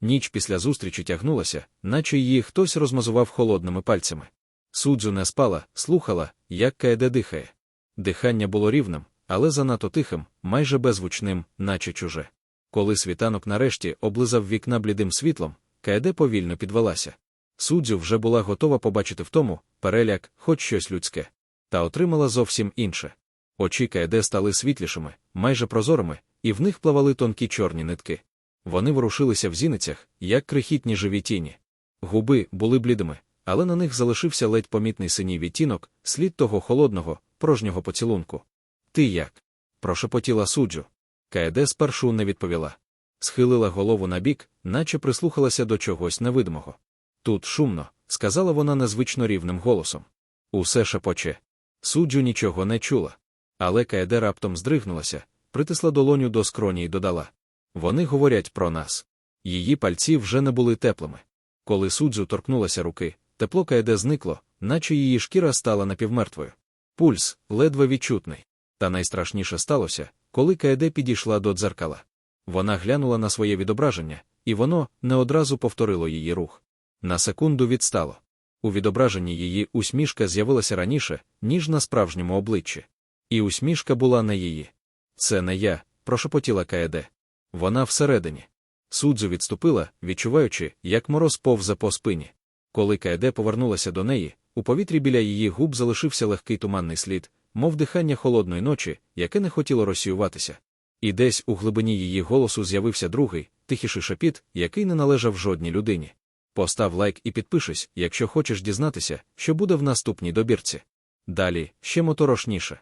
Ніч після зустрічі тягнулася, наче її хтось розмазував холодними пальцями. Судзю не спала, слухала, як Каеде дихає. Дихання було рівним, але занадто тихим, майже беззвучним, наче чуже. Коли світанок нарешті облизав вікна блідим світлом, Каеде повільно підвелася. Судзю вже була готова побачити в тому переляк, хоч щось людське, та отримала зовсім інше. Очі Каеде стали світлішими, майже прозорими, і в них плавали тонкі чорні нитки. Вони ворушилися в зіницях, як крихітні живі тіні. Губи були блідими, але на них залишився ледь помітний синій відтінок, слід того холодного, прожнього поцілунку. Ти як? прошепотіла суджу. Каеде спершу не відповіла. Схилила голову на бік, наче прислухалася до чогось невидимого. Тут шумно, сказала вона незвично рівним голосом. Усе шепоче. Суджу нічого не чула. Але Каеде раптом здригнулася, притисла долоню до скроні і додала. Вони говорять про нас. Її пальці вже не були теплими. Коли судзу торкнулася руки, тепло Каеде зникло, наче її шкіра стала напівмертвою. Пульс ледве відчутний. Та найстрашніше сталося, коли Каеде підійшла до дзеркала. Вона глянула на своє відображення, і воно не одразу повторило її рух. На секунду відстало. У відображенні її усмішка з'явилася раніше, ніж на справжньому обличчі. І усмішка була не її. Це не я, прошепотіла Каеде. Вона всередині. Судзу відступила, відчуваючи, як мороз повзе по спині. Коли Каеде повернулася до неї, у повітрі біля її губ залишився легкий туманний слід, мов дихання холодної ночі, яке не хотіло розсіюватися. І десь у глибині її голосу з'явився другий, тихіший шепіт, який не належав жодній людині. Постав лайк і підпишись, якщо хочеш дізнатися, що буде в наступній добірці. Далі ще моторошніше.